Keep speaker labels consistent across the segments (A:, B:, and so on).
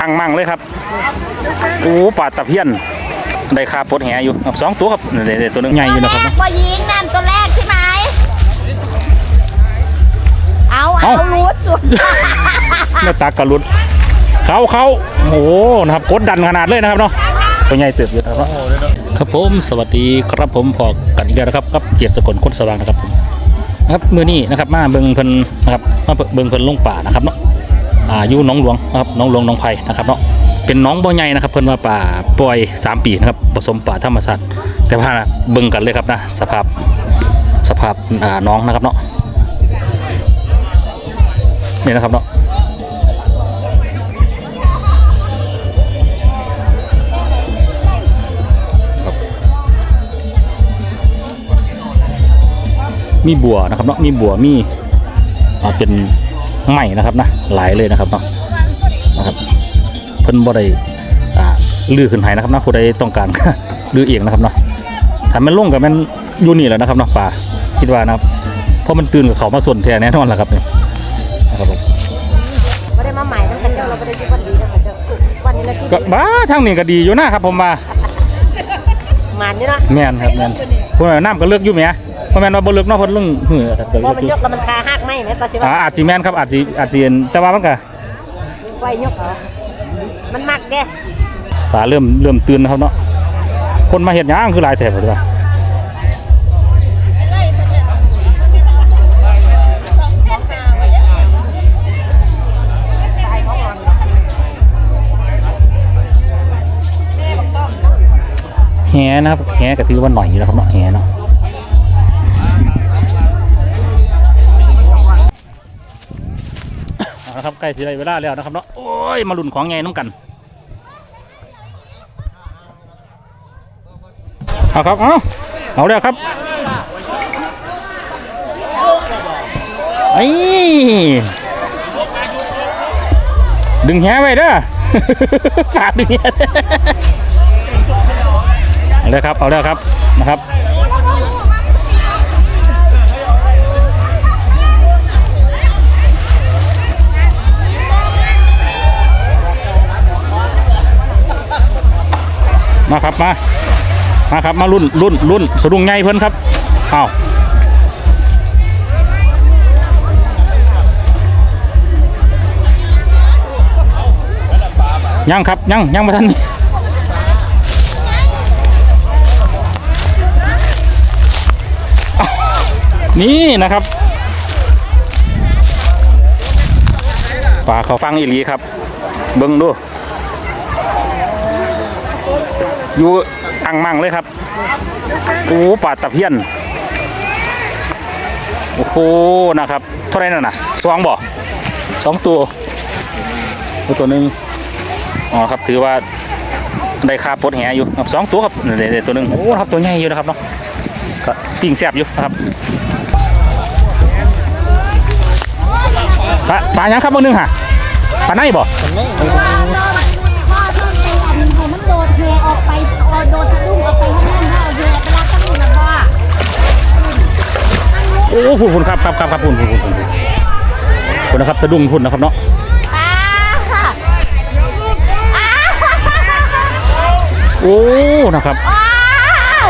A: อังมั่งเลยครับโอ้ปลาตะเพียน ได้คาปลดแหอยู่เอาสองตัวครับเดี๋ยวๆตัวหนึงใหญ่อยู่นะครับ
B: แรกว่ายิงนั่นตัวแรกใช่ไหมเอา
A: เอ้า
B: เอารู้สุด
A: แล้วตากระลุดเขาเขาโอ้โหนะครับกดดันขนาดเลยนะครับเนาะตัวใหญ่เติบอยู่นะครับครับผมสวัสดีครับผมพอกันอีกแล้วนะครับกับเกียรติสกลคนสว่างนะครับผมนะครับมือนี้นะครับมาเบิ่งเพิ่นนะครับมาเบิ่งเพิ่นลงป่านะครับเนาะ อ่าอยู่หนองหลวงนะครับหนองหลวงหนองไผ่นะครับเนาะเป็นน้องบ่อใหญ่นะครับ เพิ่นว่าป่าปล่อย 3 ปีนะครับผสมป่าธรรมชาติแต่ว่าเบิ่งกันเลยครับนะสภาพสภาพอ่าน้องนะครับเนาะนี่นะครับเนาะมีบัวนะครับเนาะมีบัวมีอ่าเป็น ไม้นะครับนะหลายเลยนะครับเนาะนะครับเพิ่นบ่ได้อ่าลือขึ้นให้นะครับนะผู้ใดต้องการลือเองนะครับเนาะถ้ามันลงกับมันอยู่นี่แหละนะครับเนาะป่าคิดว่านะครับเพราะมันตื่นกับเขามาส่วนแท้แน่นอนแหละครับเนี่ยนะครับผม
B: ไม่ได้มาใหม่ตั้งแต่เจ้าเราไม่ได้ที่วันดีตั้งแต่เจ้าวันนี้เราที่
A: ก็บ้าทางนี้ก็ดีอยู่นะครับผมว่า
B: มันนี่นะ
A: แม่นครับแม่นพวกน้ำก็เลือกอยู่แหม เพราะแม่นว่าบ่เลือกเนาะเพิ่นเรื่องเหือครับก็
B: เพ
A: เลื
B: ราะ
A: อก
B: มัน
A: อยู่
B: ยกแล้วมันคาหักไหมไหมปลาสิ
A: อ่า
B: ว่า
A: อาจสิแม่นครับอาจสิอาจสิแต่ว่ามันก็
B: ไฟยกเหรอมันมักแก
A: ตาเริ่มเริ่มตื่นนะครับเนาะคนมาเห็ดหย่างคือหลายแถบเลยว่ะแหนะครับแหก็ถือว่าหน่อยอยู่นะครับเนาะแหเนาะ ใกล้สิได้เวลาแล้วนะครับเนาะโอ้ยมาลุ่นของไงน้ำกันเอาครับเอาเอาแล้วครับไอ้ดึงแหไว้เด้อฝากดึงแหเอาเลยครับเอาแล้วครับนะครับ มาครับมามาครับมารุ่นรุ่นรุ่นสะดุ้งใหญ่เพิ่นครับอ้าวยังครับยังยังมาทันนี่อ้าวนี่นะครับปลาเขาฟังอีหลีครับ เบิ้งดู อยู่อังมั่งเลยครับโอ้ปลาตะเพียนโอ้โหนะครับเท่าไรนั่นน่ะสองบ่สองตัวตัวตัวหนึ่งอ๋อครับถือว่าได้คาปดแหอยู่ครับสองตัวครับเดี๋ยวๆตัวหนึ่งโอ้ครับตัวใหญ่อยู่นะครับเนาะก็ปิ้งแซบอยู่นะครับปลาปลายังครับบางนึงฮะปลาไหนบ่
B: อกไปเอาโดดสะดุ้งออกไปข้างนอกเอาแหไปรับตั้งหนึ่งนะพ่อ
A: โอ้พุ่นพุ่นครับครับครับครับพุ่นพุ่นพุ่นพุ่นพุ่นนะครับสะดุ้งพุ่นนะครับเนาะ
B: อ่าอ่า
A: โอ้นะครับ
B: ว้าว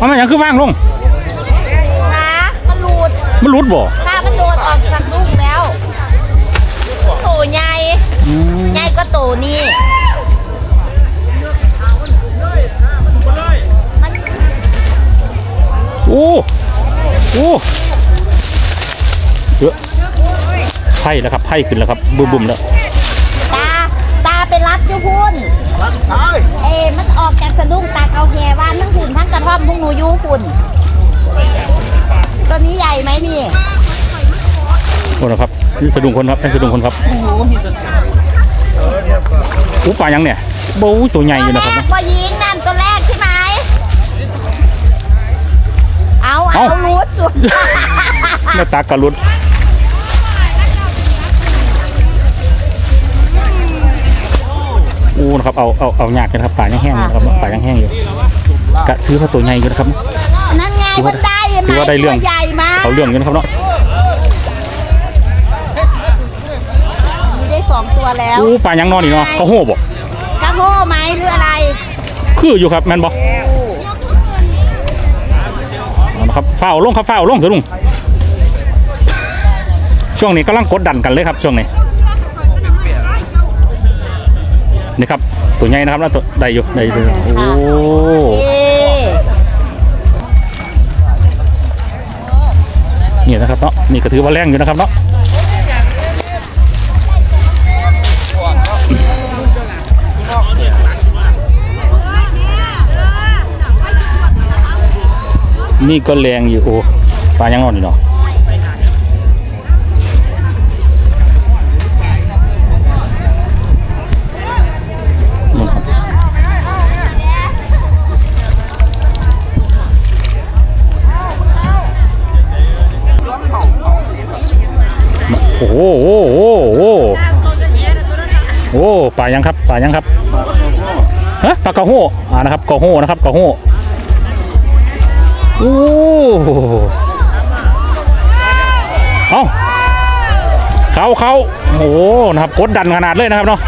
A: มันมันหยังคือว่างลง
B: นะมันหลุด
A: มันรุดบ่
B: ถ้ามันโดดออกสะดุ้งแล้ว โตใหญ่
A: อืม
B: ใหญ่ก็โตนี่มัน
A: เยอะไพ่แล้วครับไพ่ขึ้นแล้วครับบุ้มบุ้มแล้ว
B: ตาตาเป็นรัดอยู่พุ่นเอ้มันออกจากสะดุ้งตากเอาแหว่านทั้งหุ่นทั้งกระท่อมพวกหนูอยูหุ่นตัวนี้ใหญ่ไหมนี่
A: โอ้นะครับนี่สะดุ้งคนครับนี่สะดุ้งคนครับโอ้ปลายังเนี่ยโบ้ตัวใหญ่อยู่นะครับ
B: แร
A: นะ
B: กว่ายิงนั่นตัวแรกใช่ไหมเอา
A: เอ้า
B: เอารู้สุด
A: หน้าตากระลุด อ้นะครับเอาเอาเอาหยากนะครับปลายังแห้งอยู่นะครับปลายังแห้งอยู่กะถือว่าตัวใหญ่อยู่นะครับ
B: นั่นไงมันได้ไหม
A: ถือว่าได้เรื่อง
B: ตัวใหญ่มาก
A: เอาเรื่องอยู่นะครับเนาะ
B: ตัวแล้ว
A: อู้ปลายังนอนนี่เนาะเขาโห่บ่
B: กระโห้ไหมหรืออะไร
A: คืออยู่ครับแม่นบ่เอาละครับฝ้าวลงครับฝ้าวลงเสิลุงช่วงนี้กำลังกดดันกันเลยครับช่วงนี้ นี่ครับตัวใหญ่นะครับแล้วตัวใดอยู่ใดอยู่โอ้
B: เอ๊ะ
A: นี่นะครับเนาะนี่ก็ถือว่าแรงอยู่นะครับเนาะนี่ก็แรงอยู่โอ้ปลายังนอนอยู่เนาะ อ้โหโอ้โหโอ้โหโอ้ปลายังครับปลายังครับฮะปลากระโห้อ่านะครับกระโห้นะครับกระโห้โอ้เอาเขาเขาโอ้นะครับกดดันขนาดเลยนะครับเนาะ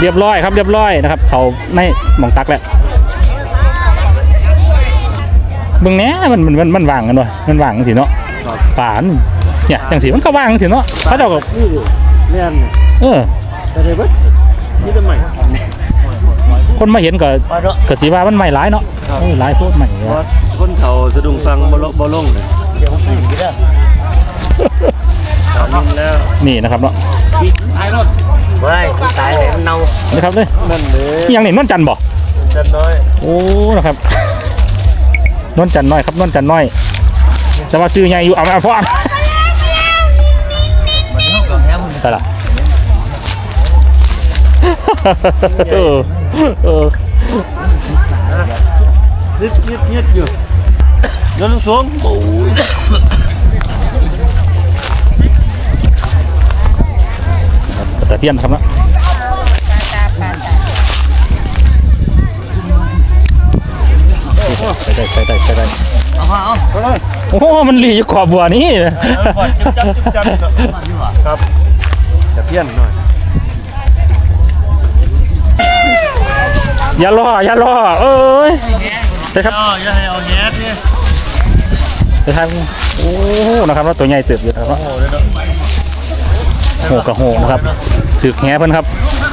A: เรียบร้อยครับเรียบร้อยนะครับ เขาในมองตักแล้ว บิ่งแหน่มันมันมันมันว่างกันวะมันว่างจังสิเนาะป่านเนี่ยจังสิมันก็ว่างจังสิเนาะเขาเจ้าก็
C: เล่น
A: เออ
C: แต่เดี๋ยวนี่ทำไม
A: คนมาเห็นก็ก็สิว่ามันไม่หลายเนาะเออหลายโพดใหม่
C: เพราะคนเขาสะดุ้งฟังบลบลงเลยเดี๋ยวผมไปอยู่ได้ตอนนี้แล้ว
A: นี่นะครับเนาะ
C: ตายรถไม่ตายเลยมันเน่า
A: นะครับเลย
C: นั่นเลย
A: นี่ยังนี่นวลจันทร์บ่
C: จันน้อย
A: โอ้นะครับ นวลจันทร์น้อยครับนวลจันทร์น้อยจะมาซื้อใหญ่อยู่เอามาเอาพ่อ
C: มันเท่ากับแฮม
A: ใช่ละเออเออ
C: นิดนิดนิดอยู่เดินลงสูงโอ้ย
A: แต่เพี้ยนครับนะ ใช่ได้ใช่ได้ใช่ได้
C: เอามาเอาไปเลย
A: โอ้มันหลีอยู่ขอบบัวนี่
C: พอจุ๊บจับจุ๊บจับครับจะเพี้ยนหน่อย
A: อย่ารออย่ารอเอ้ยใช่ครับ
C: อย่าให้เอาแง่นี่
A: ไปทางโอ้นะครับว่าตัวใหญ่เติบอยู่นะครับ
C: โอ้เลยเนาะ
A: โหกระโหนะครับถือแหเพิ่นครับ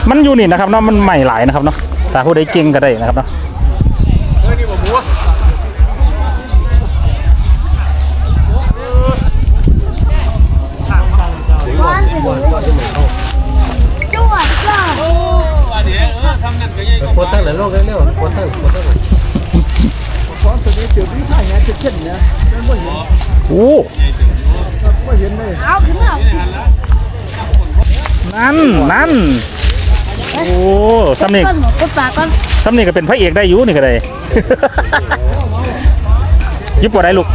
A: มันอยู่นี่นะครับเนาะมันใหม่หลายนะครับเนาะแต่ผู้ใดเก่งก็ได้นะครับเนาะ
C: โคตรตั้งแต่โลกเลยเนี่ยโคตรตั้งโคตรตั้ง
A: โอ้นั่น นั่น โอ้ซ้ำนี่
B: ก้นหมูก้นปลาก้น
A: ซ้ำนี่ก็เป็นพระเอกได้อยู่นี่ก็ได้ยิบปวดได้ลูก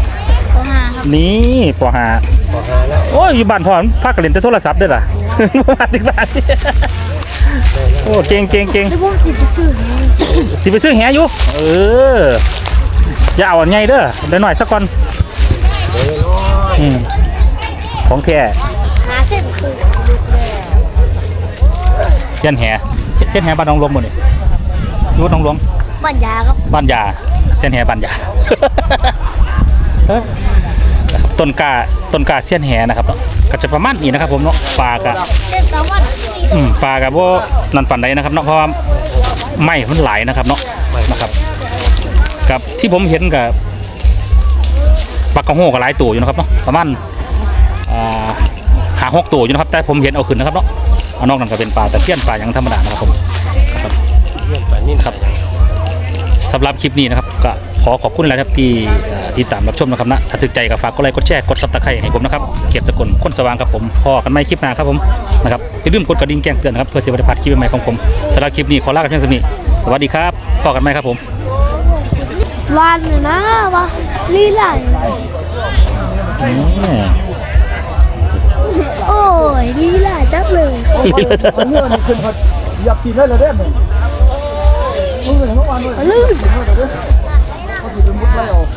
B: โอหาครับ
A: นี่ปอหาโอ้ยอยู่บ้านพ่อมันพักกระเล่นแต่โทรศัพท์ด้วยล่ะ บ้านที่บ้านโอ้เก่งเก่งเก่ง
B: แล้วพวกจิตซื่อ
A: สิไปซื้อแหอยู่เอออย่าเอาอันใหญ่เด้อได้หน่อยสักก่อนอืมของแท้
B: หาเส้นคือ
A: เส้นแหเส้นแหบ้านน้องลมหมดนี่รู้น้องลม
B: ปัญญาครับ
A: บ้านยาเส้นแหบ้านยานะครับต้นกาต้นกาเส้นแหนะครับเนาะก็จะประมาณนี้นะครับ ผมเนาะปลากะ
B: เส้นแซลมอน
A: อืมปลากับว่านันปันใดนะครับเนาะเพราะว่าไหม้มันหลายนะครับเนาะนะครับกับที่ผมเห็นกับปลากระโหกับหลายตัวอยู่นะครับเนาะประมาณอ่าหาหกตัวอยู่นะครับ แต่ผมเห็นเอาขึ้นนะครับเนาะ เอานอกนั้นก็เป็นปลาตะเพียนปลาอย่างธรรมดานะครับผมนะครับ
C: แบบนี้
A: นะครับสำหรับคลิปนี้นะครับก็ขอขอบคุณหลายครับที่เอ่อที่ตามรับชมนะครับนะถ้าถึกใจก็ฝากกดไลค์กดแชร์กดซับสไครต์ให้ผมนะครับเกียรติสกุลคนสว่างครับผมพอกันไม่คลิปหน้าครับผมนะครับอย่าลืมกดกระดิ่งแจ้งเตือนนะครับเพื่อเสียบริพัตคลิปใหม่ของผมสำหรับคลิปนี้ขอลากันเพียงเท่านี้สวัสดีครับพอกันไหมครับผม
B: วันนะวะลีลา
A: อืม
B: โอ้ยลีลาจังเลย
D: อยากกินได้เลยเด้อมึงมึงเห็นเมื่อวานด้วย
B: ลืม
D: เขากินเป็นมุดไล่ออก